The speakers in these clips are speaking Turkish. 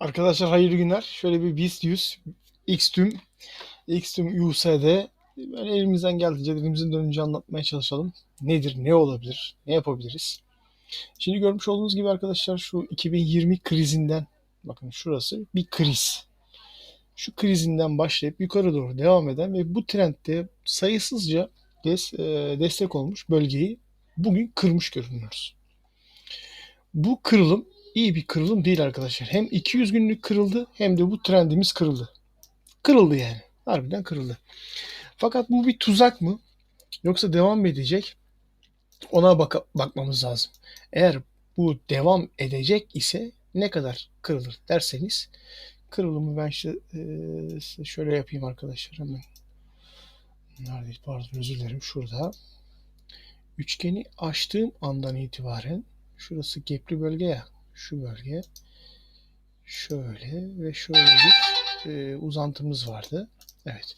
Arkadaşlar hayırlı günler. Şöyle bir BIST 100 Xtüm Xtüm USD böyle elimizden geldiğince dilimizin dönünce anlatmaya çalışalım. Nedir, ne olabilir, ne yapabiliriz? Şimdi görmüş olduğunuz gibi arkadaşlar şu 2020 krizinden bakın şurası bir kriz. Şu krizinden başlayıp yukarı doğru devam eden ve bu trendde sayısızca des, e, destek olmuş bölgeyi bugün kırmış görünüyoruz. Bu kırılım iyi bir kırılım değil arkadaşlar. Hem 200 günlük kırıldı hem de bu trendimiz kırıldı. Kırıldı yani. Harbiden kırıldı. Fakat bu bir tuzak mı? Yoksa devam mı edecek? Ona baka- bakmamız lazım. Eğer bu devam edecek ise ne kadar kırılır derseniz kırılımı ben işte e, şöyle yapayım arkadaşlar hemen. Neredeydi? Pardon özür dilerim. Şurada. Üçgeni açtığım andan itibaren şurası gapli bölge ya. Şu bölge. Şöyle ve şöyle bir e, uzantımız vardı. Evet.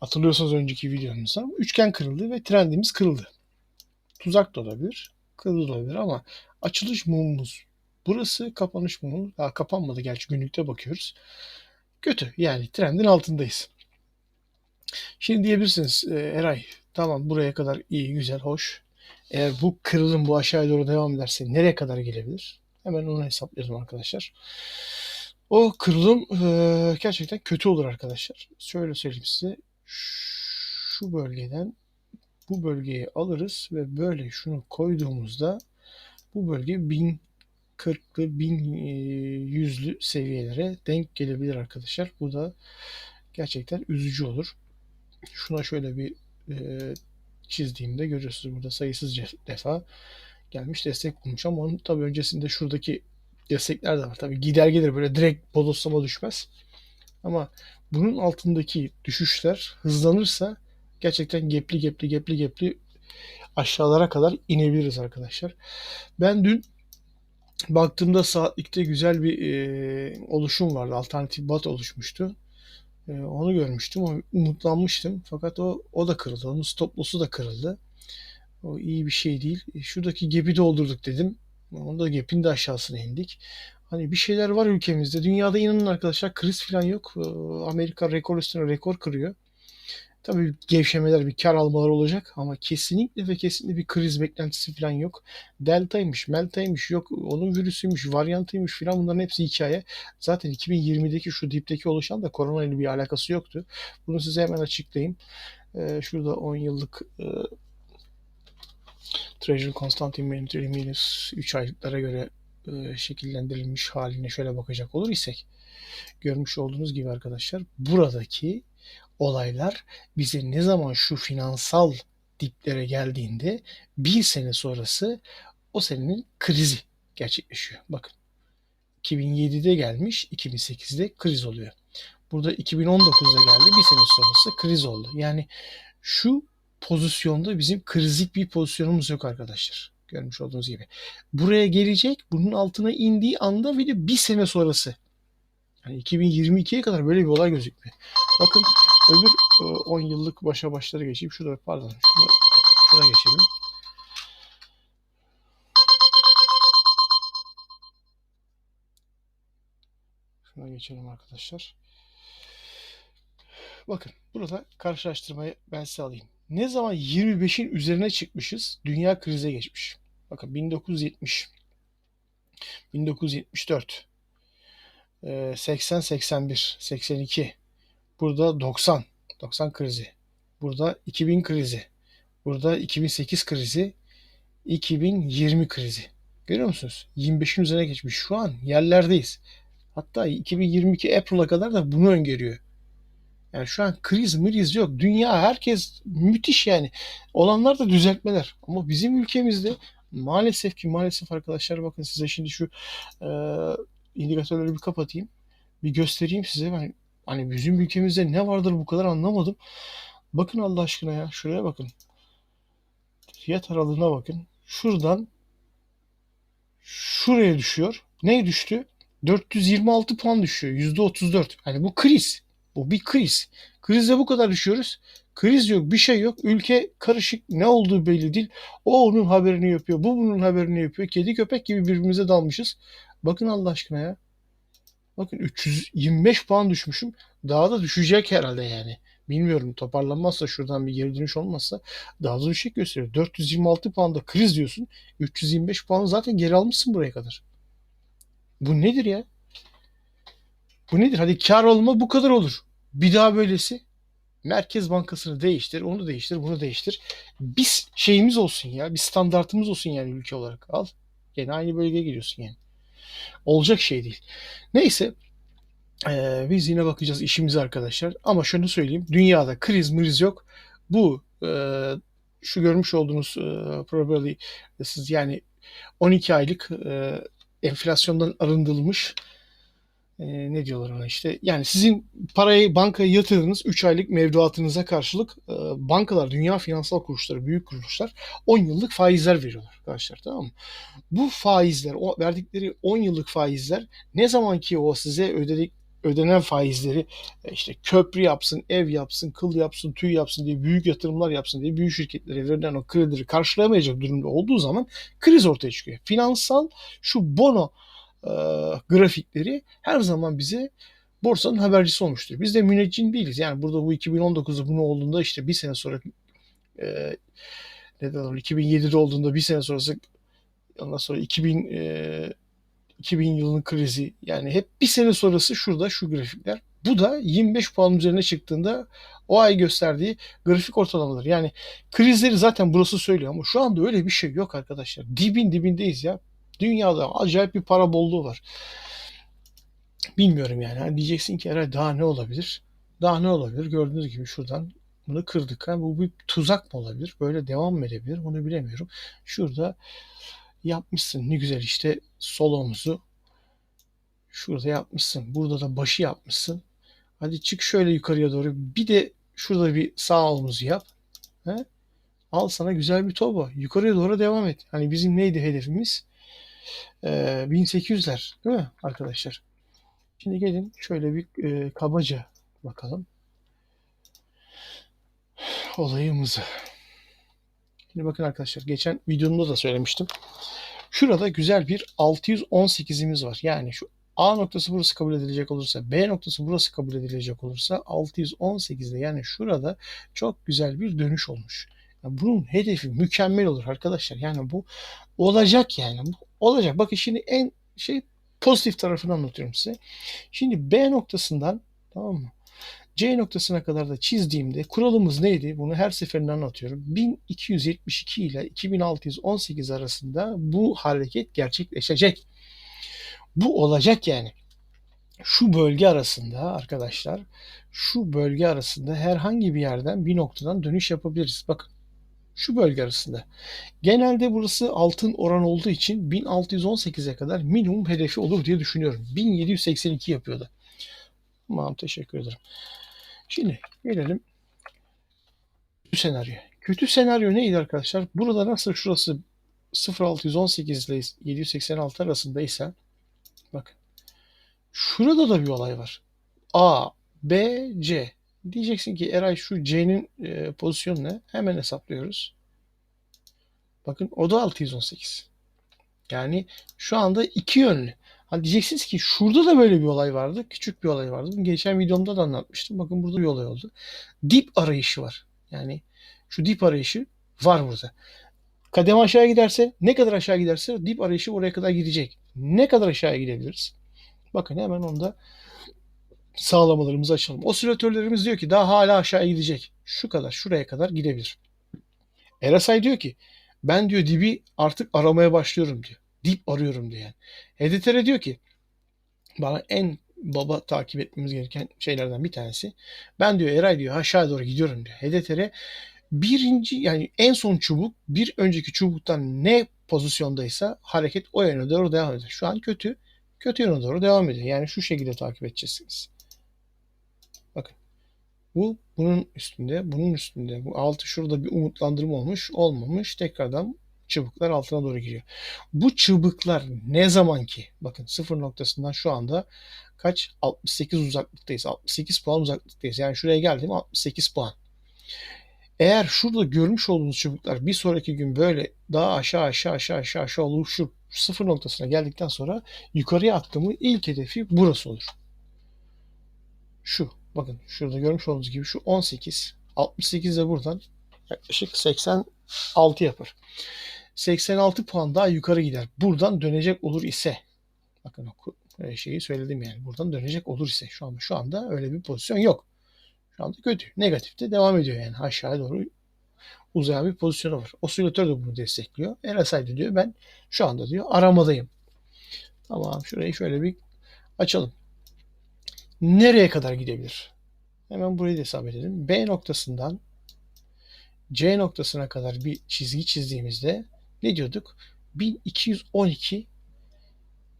Hatırlıyorsanız önceki videomuzda üçgen kırıldı ve trendimiz kırıldı. Tuzak da olabilir, kırıldı da olabilir ama açılış mumumuz burası, kapanış mumu daha kapanmadı gerçi günlükte bakıyoruz. Kötü yani trendin altındayız. Şimdi diyebilirsiniz e, Eray tamam buraya kadar iyi, güzel, hoş. Eğer bu kırılım bu aşağıya doğru devam ederse nereye kadar gelebilir? Hemen onu hesaplayalım arkadaşlar. O kırılım e, gerçekten kötü olur arkadaşlar. Şöyle söyleyeyim size. Şu bölgeden bu bölgeyi alırız ve böyle şunu koyduğumuzda bu bölge 1040'lı 1100'lü seviyelere denk gelebilir arkadaşlar. Bu da gerçekten üzücü olur. Şuna şöyle bir e, çizdiğimde görüyorsunuz burada sayısız defa gelmiş destek bulmuş ama onun tabii öncesinde şuradaki destekler de var. Tabii gider gelir böyle direkt bodoslama düşmez. Ama bunun altındaki düşüşler hızlanırsa gerçekten gepli gepli gepli gepli aşağılara kadar inebiliriz arkadaşlar. Ben dün baktığımda saatlikte güzel bir e, oluşum vardı. Alternatif bat oluşmuştu. E, onu görmüştüm. Umutlanmıştım. Fakat o o da kırıldı. Onun stop da kırıldı. O iyi bir şey değil. E, şuradaki gap'i doldurduk dedim. Onu da gap'in de aşağısına indik. Hani bir şeyler var ülkemizde. Dünyada inanın arkadaşlar kriz falan yok. E, Amerika rekor üstüne rekor kırıyor. Tabii gevşemeler, bir kar almalar olacak ama kesinlikle ve kesinlikle bir kriz beklentisi falan yok. Delta'ymış, Melta'ymış, yok onun virüsüymüş, varyantıymış falan bunların hepsi hikaye. Zaten 2020'deki şu dipteki oluşan da korona ile bir alakası yoktu. Bunu size hemen açıklayayım. Ee, şurada 10 yıllık e, Treasury Constant Inventory minus 3 aylıklara göre e, şekillendirilmiş haline şöyle bakacak olur isek görmüş olduğunuz gibi arkadaşlar buradaki olaylar bize ne zaman şu finansal diplere geldiğinde bir sene sonrası o senenin krizi gerçekleşiyor. Bakın 2007'de gelmiş 2008'de kriz oluyor. Burada 2019'da geldi bir sene sonrası kriz oldu. Yani şu pozisyonda bizim krizlik bir pozisyonumuz yok arkadaşlar. Görmüş olduğunuz gibi. Buraya gelecek bunun altına indiği anda de bir sene sonrası. Yani 2022'ye kadar böyle bir olay gözükmüyor. Bakın öbür 10 yıllık başa başları geçeyim. Şurada pardon. Şuna, şuna geçelim. Şuna geçelim arkadaşlar. Bakın burada karşılaştırmayı ben size alayım. Ne zaman 25'in üzerine çıkmışız? Dünya krize geçmiş. Bakın 1970 1974 80 81 82 burada 90 90 krizi. Burada 2000 krizi. Burada 2008 krizi. 2020 krizi. Görüyor musunuz? 25'in üzerine geçmiş. Şu an yerlerdeyiz. Hatta 2022 April'a kadar da bunu öngörüyor yani şu an kriz mriz yok. Dünya herkes müthiş yani. Olanlar da düzeltmeler. Ama bizim ülkemizde maalesef ki maalesef arkadaşlar bakın size şimdi şu e, indikatörleri bir kapatayım. Bir göstereyim size. Ben hani bizim ülkemizde ne vardır bu kadar anlamadım. Bakın Allah aşkına ya. Şuraya bakın. Fiyat aralığına bakın. Şuradan şuraya düşüyor. Ne düştü? 426 puan düşüyor. %34. Hani bu kriz. Bu bir kriz. Krizde bu kadar düşüyoruz. Kriz yok, bir şey yok. Ülke karışık. Ne olduğu belli değil. O onun haberini yapıyor. Bu bunun haberini yapıyor. Kedi köpek gibi birbirimize dalmışız. Bakın Allah aşkına ya. Bakın 325 puan düşmüşüm. Daha da düşecek herhalde yani. Bilmiyorum toparlanmazsa şuradan bir geri dönüş olmazsa daha da düşecek gösteriyor. 426 puanda kriz diyorsun. 325 puanı zaten geri almışsın buraya kadar. Bu nedir ya? Bu nedir? Hadi kar olma bu kadar olur. Bir daha böylesi. Merkez Bankası'nı değiştir, onu değiştir, bunu değiştir. Biz şeyimiz olsun ya, bir standartımız olsun yani ülke olarak. Al. Gene aynı bölgeye geliyorsun yani. Olacak şey değil. Neyse. Ee, biz yine bakacağız işimize arkadaşlar. Ama şunu söyleyeyim. Dünyada kriz mriz yok. Bu e, şu görmüş olduğunuz e, probably siz yani 12 aylık e, enflasyondan arındırılmış e, ne diyorlar ona işte yani sizin parayı bankaya yatırdığınız 3 aylık mevduatınıza karşılık e, bankalar, dünya finansal kuruluşları, büyük kuruluşlar 10 yıllık faizler veriyorlar arkadaşlar tamam mı? Bu faizler, o verdikleri 10 yıllık faizler ne zaman ki o size ödedik ödenen faizleri e, işte köprü yapsın, ev yapsın, kıl yapsın, tüy yapsın diye büyük yatırımlar yapsın diye büyük şirketlere verilen o kredileri karşılayamayacak durumda olduğu zaman kriz ortaya çıkıyor. Finansal şu bono e, grafikleri her zaman bize borsanın habercisi olmuştur. Biz de müneccin değiliz. Yani burada bu 2019'da bunu olduğunda işte bir sene sonra e, ne derler 2007'de olduğunda bir sene sonrası ondan sonra 2000 e, 2000 yılının krizi yani hep bir sene sonrası şurada şu grafikler. Bu da 25 puan üzerine çıktığında o ay gösterdiği grafik ortalamadır. Yani krizleri zaten burası söylüyor ama şu anda öyle bir şey yok arkadaşlar. Dibin dibindeyiz ya. Dünyada acayip bir para bolluğu var. Bilmiyorum yani. Hani diyeceksin ki herhalde daha ne olabilir? Daha ne olabilir? Gördüğünüz gibi şuradan bunu kırdık. Ha, bu bir tuzak mı olabilir? Böyle devam mı edebilir? Onu bilemiyorum. Şurada yapmışsın. Ne güzel işte sol omuzu. Şurada yapmışsın. Burada da başı yapmışsın. Hadi çık şöyle yukarıya doğru. Bir de şurada bir sağ omuzu yap. He? Al sana güzel bir toba. Yukarıya doğru devam et. Hani bizim neydi hedefimiz? Ee, 1800'ler değil mi arkadaşlar? Şimdi gelin şöyle bir e, kabaca bakalım olayımızı. Şimdi bakın arkadaşlar geçen videomda da söylemiştim. Şurada güzel bir 618'imiz var. Yani şu A noktası burası kabul edilecek olursa, B noktası burası kabul edilecek olursa 618'de yani şurada çok güzel bir dönüş olmuş. Yani bunun hedefi mükemmel olur arkadaşlar. Yani bu olacak yani. Bu olacak. Bakın şimdi en şey pozitif tarafını anlatıyorum size. Şimdi B noktasından tamam mı? C noktasına kadar da çizdiğimde kuralımız neydi? Bunu her seferinde anlatıyorum. 1272 ile 2618 arasında bu hareket gerçekleşecek. Bu olacak yani. Şu bölge arasında arkadaşlar, şu bölge arasında herhangi bir yerden bir noktadan dönüş yapabiliriz. Bakın şu bölge arasında. Genelde burası altın oran olduğu için 1618'e kadar minimum hedefi olur diye düşünüyorum. 1782 yapıyordu. Tamam teşekkür ederim. Şimdi gelelim kötü senaryo. Kötü senaryo neydi arkadaşlar? Burada nasıl şurası 0618 ile 786 arasındaysa bakın şurada da bir olay var. A, B, C. Diyeceksin ki Eray şu C'nin e, pozisyonu ne? Hemen hesaplıyoruz. Bakın o da 618. Yani şu anda iki yönlü. Hani diyeceksiniz ki şurada da böyle bir olay vardı. Küçük bir olay vardı. Geçen videomda da anlatmıştım. Bakın burada bir olay oldu. Dip arayışı var. Yani şu dip arayışı var burada. Kademe aşağı giderse ne kadar aşağı giderse dip arayışı oraya kadar gidecek. Ne kadar aşağıya gidebiliriz? Bakın hemen onda sağlamalarımızı açalım. Osilatörlerimiz diyor ki daha hala aşağı gidecek. Şu kadar şuraya kadar gidebilir. RSI diyor ki ben diyor dibi artık aramaya başlıyorum diyor. Dip arıyorum diyor yani. HDTR diyor ki bana en baba takip etmemiz gereken şeylerden bir tanesi. Ben diyor Eray diyor aşağı doğru gidiyorum diyor. HDTR birinci yani en son çubuk bir önceki çubuktan ne pozisyondaysa hareket o yöne doğru devam ediyor. Şu an kötü. Kötü yöne doğru devam ediyor. Yani şu şekilde takip edeceksiniz. Bu bunun üstünde, bunun üstünde. Bu altı şurada bir umutlandırma olmuş, olmamış. Tekrardan çubuklar altına doğru giriyor. Bu çubuklar ne zaman ki bakın sıfır noktasından şu anda kaç 68 uzaklıktayız. 68 puan uzaklıktayız. Yani şuraya geldim 68 puan. Eğer şurada görmüş olduğunuz çubuklar bir sonraki gün böyle daha aşağı aşağı aşağı aşağı aşağı oluşup sıfır noktasına geldikten sonra yukarıya attığımın ilk hedefi burası olur. Şu. Bakın şurada görmüş olduğunuz gibi şu 18. 68 de buradan yaklaşık 86 yapar. 86 puan daha yukarı gider. Buradan dönecek olur ise bakın e, şeyi söyledim yani. Buradan dönecek olur ise şu anda şu anda öyle bir pozisyon yok. Şu anda kötü. Negatifte devam ediyor yani. Aşağıya doğru uzayan bir pozisyonu var. Osilatör de bunu destekliyor. RSI de diyor ben şu anda diyor aramadayım. Tamam şurayı şöyle bir açalım. Nereye kadar gidebilir? Hemen burayı da hesap edelim. B noktasından C noktasına kadar bir çizgi çizdiğimizde ne diyorduk? 1212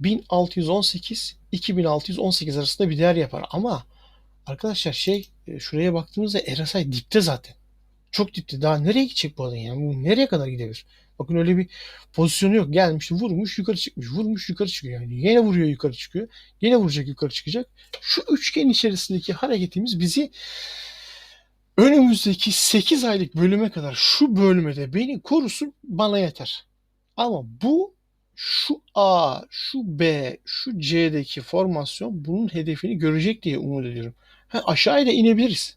1618 2618 arasında bir değer yapar. Ama arkadaşlar şey e, şuraya baktığımızda RSI dipte zaten. Çok dipte. Daha nereye gidecek bu adam yani? Bu nereye kadar gidebilir? Bakın öyle bir pozisyonu yok. Gelmiş vurmuş yukarı çıkmış. Vurmuş yukarı çıkıyor. Yani yine vuruyor yukarı çıkıyor. Yine vuracak yukarı çıkacak. Şu üçgen içerisindeki hareketimiz bizi önümüzdeki 8 aylık bölüme kadar şu bölmede beni korusun bana yeter. Ama bu şu A, şu B, şu C'deki formasyon bunun hedefini görecek diye umut ediyorum. Ha, aşağıya da inebiliriz.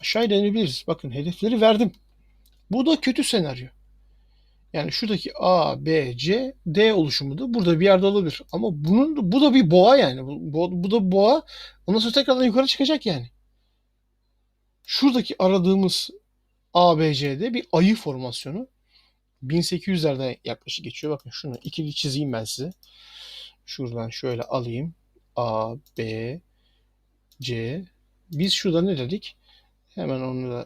Aşağıya da inebiliriz. Bakın hedefleri verdim. Bu da kötü senaryo. Yani şuradaki A, B, C, D oluşumu da burada bir yerde olabilir. Ama bunun bu da bir boğa yani. Bu, bu, da boğa. Ondan sonra tekrardan yukarı çıkacak yani. Şuradaki aradığımız A, B, C'de bir ayı formasyonu. 1800'lerden yaklaşık geçiyor. Bakın şunu ikili çizeyim ben size. Şuradan şöyle alayım. A, B, C. Biz şurada ne dedik? Hemen onu da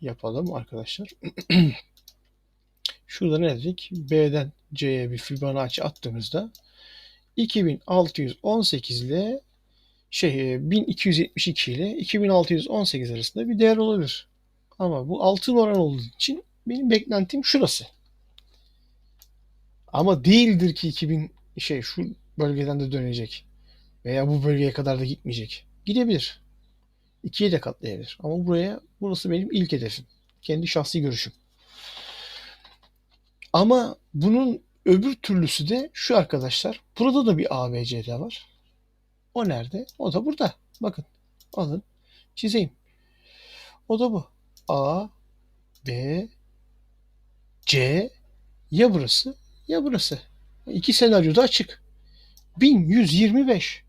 yapalım arkadaşlar. Şurada ne dedik? B'den C'ye bir Fibonacci attığımızda 2618 ile şey 1272 ile 2618 arasında bir değer olabilir. Ama bu altın oran olduğu için benim beklentim şurası. Ama değildir ki 2000 şey şu bölgeden de dönecek. Veya bu bölgeye kadar da gitmeyecek. Gidebilir. İkiye de katlayabilir. Ama buraya burası benim ilk hedefim. Kendi şahsi görüşüm. Ama bunun öbür türlüsü de şu arkadaşlar. Burada da bir ABCD var. O nerede? O da burada. Bakın. Alın. Çizeyim. O da bu. A, B, C ya burası ya burası. İki senaryo da açık. 1125.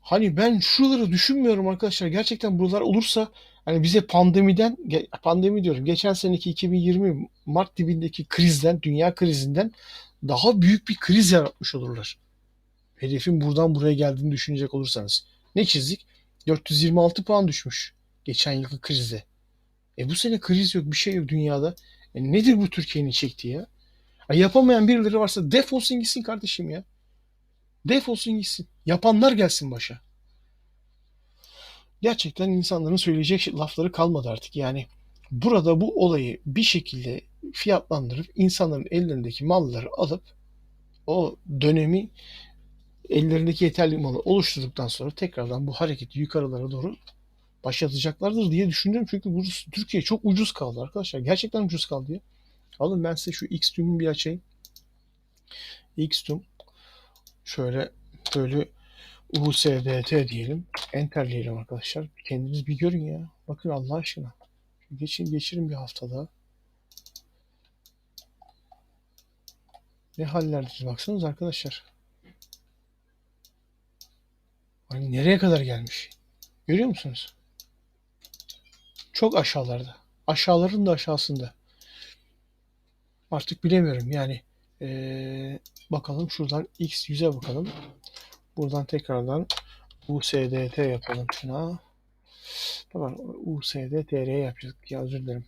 Hani ben şuraları düşünmüyorum arkadaşlar. Gerçekten buralar olursa hani bize pandemiden pandemi diyorum. Geçen seneki 2020 Mart dibindeki krizden, dünya krizinden daha büyük bir kriz yaratmış olurlar. Hedefin buradan buraya geldiğini düşünecek olursanız. Ne çizdik? 426 puan düşmüş geçen yılki krizde. E bu sene kriz yok, bir şey yok dünyada. E nedir bu Türkiye'nin çektiği ya? ya? Yapamayan birileri varsa defolsun gitsin kardeşim ya. Defolsun gitsin. Yapanlar gelsin başa. Gerçekten insanların söyleyecek lafları kalmadı artık. Yani burada bu olayı bir şekilde fiyatlandırıp insanların ellerindeki malları alıp o dönemi ellerindeki yeterli malı oluşturduktan sonra tekrardan bu hareketi yukarılara doğru başlatacaklardır diye düşünüyorum. Çünkü burası Türkiye çok ucuz kaldı arkadaşlar. Gerçekten ucuz kaldı ya. Alın ben size şu Xtüm'ü bir açayım. Xtüm şöyle böyle USDT diyelim. Enter diyelim arkadaşlar. Kendiniz bir görün ya. Bakın Allah aşkına. Geçin geçirin bir haftada. Ne hallerdeyiz baksanız arkadaşlar. Hani nereye kadar gelmiş? Görüyor musunuz? Çok aşağılarda. Aşağıların da aşağısında. Artık bilemiyorum yani. Ee, bakalım şuradan X 100'e bakalım. Buradan tekrardan USDT yapalım şuna. Tamam USDTR yapacaktık ya özür dilerim.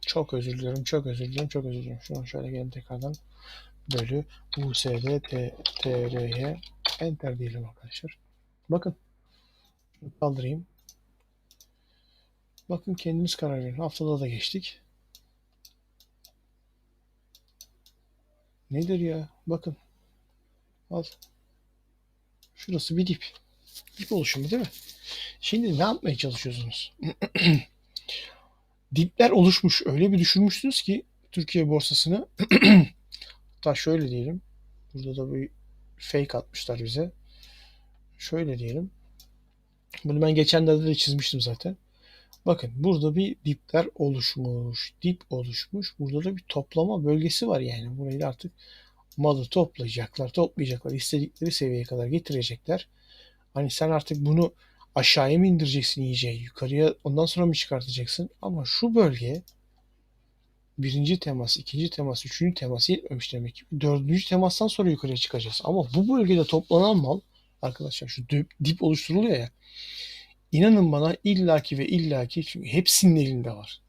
Çok özür diliyorum, çok özür diliyorum, çok özür diliyorum. Şunu şöyle gelin tekrardan bölü USDTR'ye enter diyelim arkadaşlar. Bakın. Kaldırayım. Bakın kendiniz karar verin. Haftada da geçtik. Nedir ya? Bakın. Al. Şurası bir dip. Dip oluşumu değil mi? Şimdi ne yapmaya çalışıyorsunuz? Dipler oluşmuş. Öyle bir düşürmüşsünüz ki Türkiye borsasını hatta şöyle diyelim. Burada da bir fake atmışlar bize. Şöyle diyelim. Bunu ben geçenlerde de çizmiştim zaten. Bakın burada bir dipler oluşmuş. Dip oluşmuş. Burada da bir toplama bölgesi var yani. Burayı artık malı toplayacaklar, toplayacaklar. istedikleri seviyeye kadar getirecekler. Hani sen artık bunu aşağıya mı indireceksin iyice, yukarıya ondan sonra mı çıkartacaksın? Ama şu bölge birinci temas, ikinci temas, üçüncü temas yetmemiş demek ki. Dördüncü temastan sonra yukarıya çıkacağız. Ama bu bölgede toplanan mal arkadaşlar şu dip, oluşturuluyor ya İnanın bana illaki ve illaki çünkü hepsinin elinde var.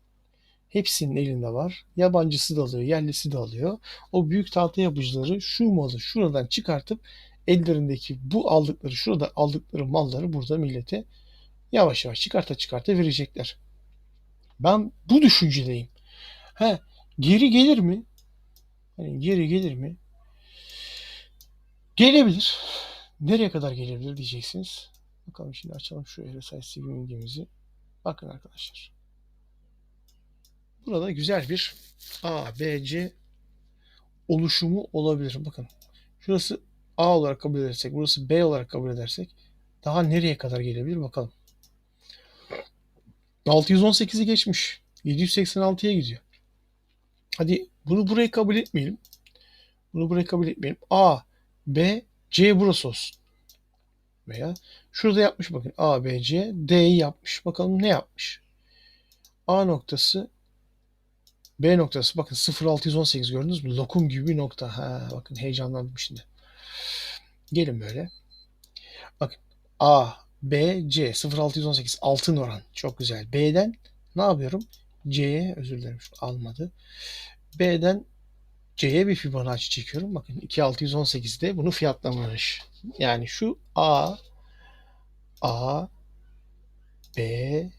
Hepsinin elinde var. Yabancısı da alıyor, yerlisi de alıyor. O büyük tahta yapıcıları şu malı şuradan çıkartıp ellerindeki bu aldıkları, şurada aldıkları malları burada millete yavaş yavaş çıkarta çıkarta verecekler. Ben bu düşüncedeyim. He, geri gelir mi? Hani geri gelir mi? Gelebilir. Nereye kadar gelebilir diyeceksiniz. Bakalım şimdi açalım şu RSI Swing'imizi. Bakın arkadaşlar. Burada güzel bir A, B, C oluşumu olabilir. Bakın. Şurası A olarak kabul edersek, burası B olarak kabul edersek daha nereye kadar gelebilir bakalım. 618'i geçmiş. 786'ya gidiyor. Hadi bunu buraya kabul etmeyelim. Bunu buraya kabul etmeyelim. A, B, C burası olsun. Veya şurada yapmış bakın A, B, C, D'yi yapmış. Bakalım ne yapmış? A noktası B noktası bakın 0618 gördünüz mü? Lokum gibi bir nokta. Ha, bakın heyecanlandım şimdi. Gelin böyle. Bakın A, B, C 0618 altın oran. Çok güzel. B'den ne yapıyorum? C'ye özür dilerim almadı. B'den C'ye bir Fibonacci çekiyorum. Bakın 2618'de bunu fiyatlamamış. Yani şu A A B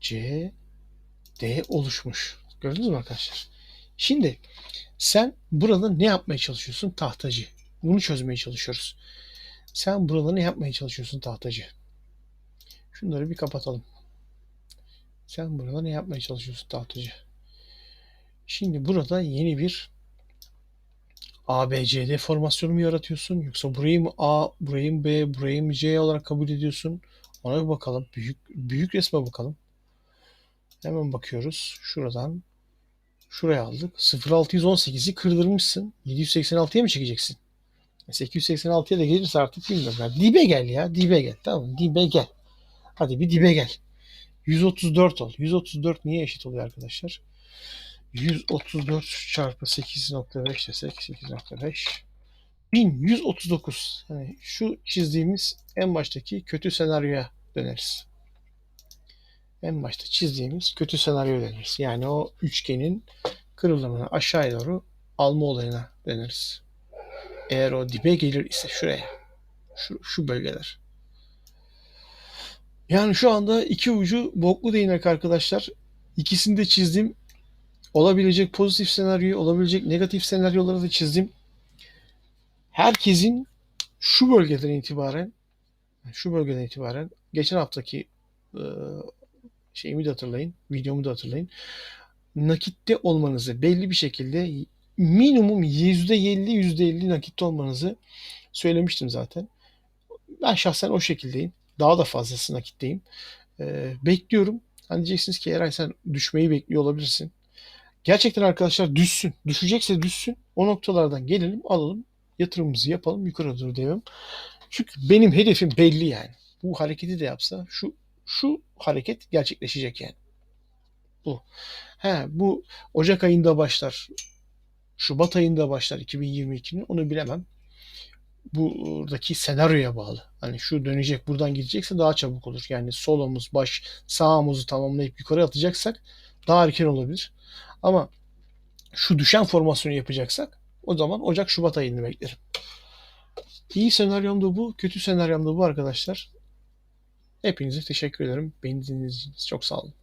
C D oluşmuş. Gördünüz mü arkadaşlar? Şimdi sen burada ne yapmaya çalışıyorsun? Tahtacı. Bunu çözmeye çalışıyoruz. Sen burada ne yapmaya çalışıyorsun tahtacı? Şunları bir kapatalım. Sen burada ne yapmaya çalışıyorsun tahtacı? Şimdi burada yeni bir ABCD formasyonu mu yaratıyorsun? Yoksa burayı mı A, burayı mı B, burayı mı C olarak kabul ediyorsun? Ona bir bakalım. Büyük, büyük resme bakalım. Hemen bakıyoruz. Şuradan şuraya aldık. 0618'i kırdırmışsın. 786'ya mı çekeceksin? 886'ya da gelirse artık bilmiyorum. Yani dibe gel ya. Dibe gel. Tamam mı? Dibe gel. Hadi bir dibe gel. 134 ol. 134 niye eşit oluyor arkadaşlar? 134 çarpı 8.5 desek 8.5 1139. Yani şu çizdiğimiz en baştaki kötü senaryoya döneriz. En başta çizdiğimiz kötü senaryoya döneriz. Yani o üçgenin kırılımını aşağıya doğru alma olayına döneriz. Eğer o dibe gelir ise şuraya. Şu, şu bölgeler. Yani şu anda iki ucu boklu değnek arkadaşlar. İkisini de çizdim olabilecek pozitif senaryoyu, olabilecek negatif senaryoları da çizdim. Herkesin şu bölgeden itibaren şu bölgeden itibaren geçen haftaki e, şeyimi de hatırlayın, videomu da hatırlayın. Nakitte olmanızı belli bir şekilde minimum %50 %50 nakitte olmanızı söylemiştim zaten. Ben şahsen o şekildeyim. Daha da fazlası nakitteyim. Ee, bekliyorum. Hani diyeceksiniz ki Eray sen düşmeyi bekliyor olabilirsin. Gerçekten arkadaşlar düşsün. Düşecekse düşsün. O noktalardan gelelim alalım. Yatırımımızı yapalım. Yukarı doğru devam. Çünkü benim hedefim belli yani. Bu hareketi de yapsa şu şu hareket gerçekleşecek yani. Bu. He, bu Ocak ayında başlar. Şubat ayında başlar 2022'nin onu bilemem. Buradaki senaryoya bağlı. Hani şu dönecek buradan gidecekse daha çabuk olur. Yani sol omuz, baş, sağ omuzu tamamlayıp yukarı atacaksak daha erken olabilir. Ama şu düşen formasyonu yapacaksak o zaman Ocak-Şubat ayını beklerim. İyi senaryom da bu, kötü senaryom da bu arkadaşlar. Hepinize teşekkür ederim. Beni dinlediğiniz için çok sağ olun.